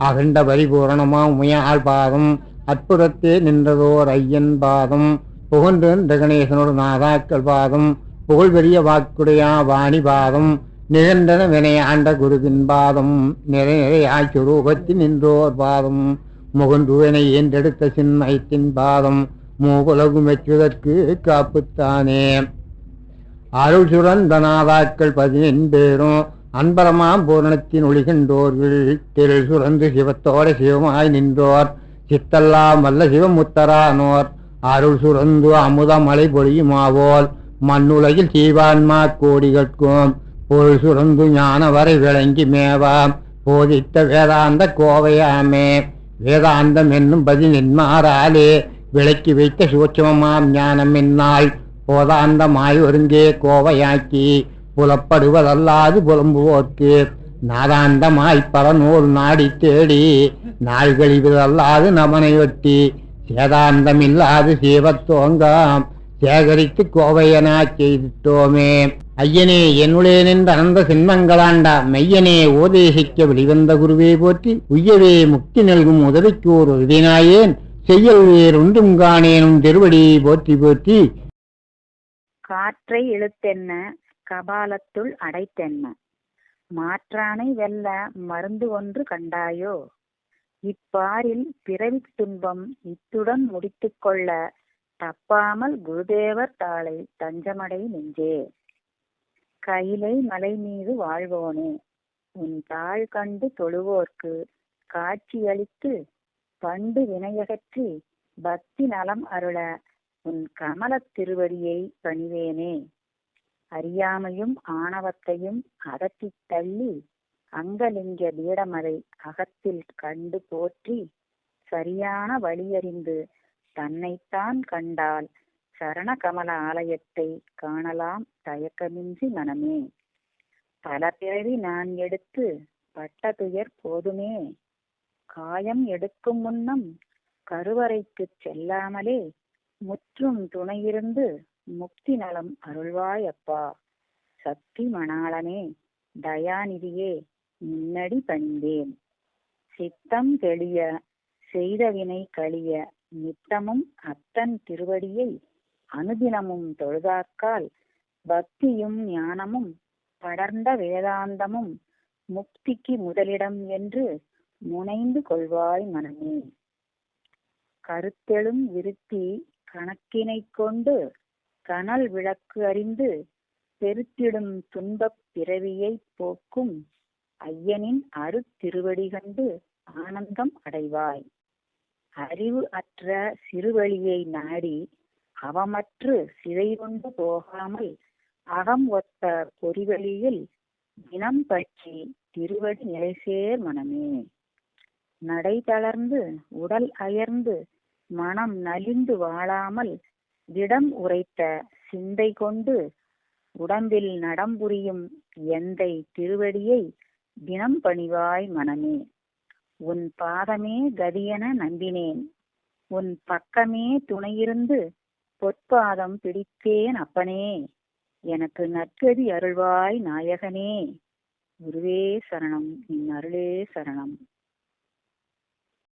அகண்ட பரிபூரணமா உமையாள் பாதம் அற்புதத்தே நின்றதோர் ஐயன் பாதம். புகழ்ந்த கணேசனோடு நாதாக்கள் பாதம் புகழ் பெரிய வாக்குடையா வாணி பாதம் நிகழ்ந்தன வினையாண்ட குருவின் பாதம் நிறை நிறையாய் சுரூபத்தில் நின்றோர் பாதம். முகந்துவனை என்றெடுத்த சின்மயத்தின் பாதம் மூகுலகு மெச்சுதற்கு காப்புத்தானே. அருள் சுரந்த நாதாக்கள் பதினெண்பேரும் அன்பரமாம் பூரணத்தின் ஒளிகின்றோர்கள் திரள் சுரந்து சிவத்தோட சிவமாய் நின்றோர். சித்தல்லாம் வல்ல சிவமுத்தரானோர் அருள் சுரந்து அமுத மலை பொழியுமாவோல். மண்ணுலகில் சீவான்மா கோடிகட்கும் பொருள் சுரந்து ஞான வரை விளங்கி மேவாம். போதித்த வேதாந்த கோவையாமே. வேதாந்தம் என்னும் பதினென்மாறாலே விளக்கி வைத்த சூட்சமமாம் ஞானம் என்னால். போதாந்தமாய் ஒருங்கே கோவையாக்கி. புலப்படுவதல்லாது புலம்புவோர்க்கு நாதாந்தமாய் பரநூல் நாடி தேடி நாள் நமனை நமனையொட்டி சேதாந்தமில்லாது சீவத்தோங்காம் சேகரித்து கோவையனா செய்திட்டோமே. ஐயனே என்னுடைய நின்ற அனந்த சின்மங்களாண்டா. மெய்யனே ஓதேசிக்க வெளிவந்த குருவே போற்றி உய்யவே முக்தி நல்கும் உதவிக்கு ஒரு உதவினாயேன் செய்யல் உண்டும் காணேனும் திருவடி போற்றி போற்றி. காற்றை இழுத்தென்ன? கபாலத்துள் அடைத்தென்ன? மாற்றானை வெல்ல மருந்து ஒன்று கண்டாயோ? இப்பாரில் பிறவித் துன்பம் இத்துடன் முடித்துக் கொள்ள தப்பாமல் குருதேவர் தாளை தஞ்சமடை நெஞ்சே. கைலை மலை மீது வாழ்வோனே உன் தாழ் கண்டு தொழுவோர்க்கு காட்சியளித்து பண்டு வினையகற்றி பக்தி நலம் அருள உன் கமலத் திருவடியை பணிவேனே. அறியாமையும் ஆணவத்தையும் அகற்றித் தள்ளி அங்கலிங்க பீடமதை அகத்தில் கண்டு போற்றி சரியான வழியறிந்து தன்னைத்தான் கண்டால் சரண கமல ஆலயத்தை காணலாம் தயக்கமின்றி மனமே. பல பிறவி நான் எடுத்து பட்ட துயர் போதுமே. காயம் எடுக்கும் முன்னம் கருவறைக்குச் செல்லாமலே முற்றும் துணையிருந்து முக்தி நலம் அருள்வாயப்பா. சக்தி மணாளனே தயாநிதியே முன்னடி பணிந்தேன் சித்தம் தெளிய செய்தவினை கழிய நித்தமும் அத்தன் திருவடியை அனுதினமும் தொழுதாக்கால் பக்தியும் ஞானமும் படர்ந்த வேதாந்தமும் முக்திக்கு முதலிடம் என்று முனைந்து கொள்வாய் மனமே. கருத்தெழும் விருத்தி கணக்கினைக் கொண்டு கனல் விளக்கு அறிந்து பெருத்திடும் துன்பப் பிறவியைப் போக்கும் ஐயனின் அருத்திருவடி கண்டு ஆனந்தம் அடைவாய். அறிவு அற்ற சிறுவழியை நாடி அவமற்று சிதைகொண்டு போகாமல் அகம் ஒத்த பொறிவழியில் தினம் பற்றி திருவடி நிலைசேர் மனமே. நடை தளர்ந்து உடல் அயர்ந்து மனம் நலிந்து வாழாமல் திடம் உரைத்த சிந்தை கொண்டு உடம்பில் நடம்புரியும் எந்தை திருவடியை தினம் பணிவாய் மனமே. உன் பாதமே கதியென நம்பினேன். உன் பக்கமே துணையிருந்து பொற்பாதம் பிடித்தேன் அப்பனே. எனக்கு நற்கதி அருள்வாய் நாயகனே. குருவே சரணம் நின் அருளே சரணம்.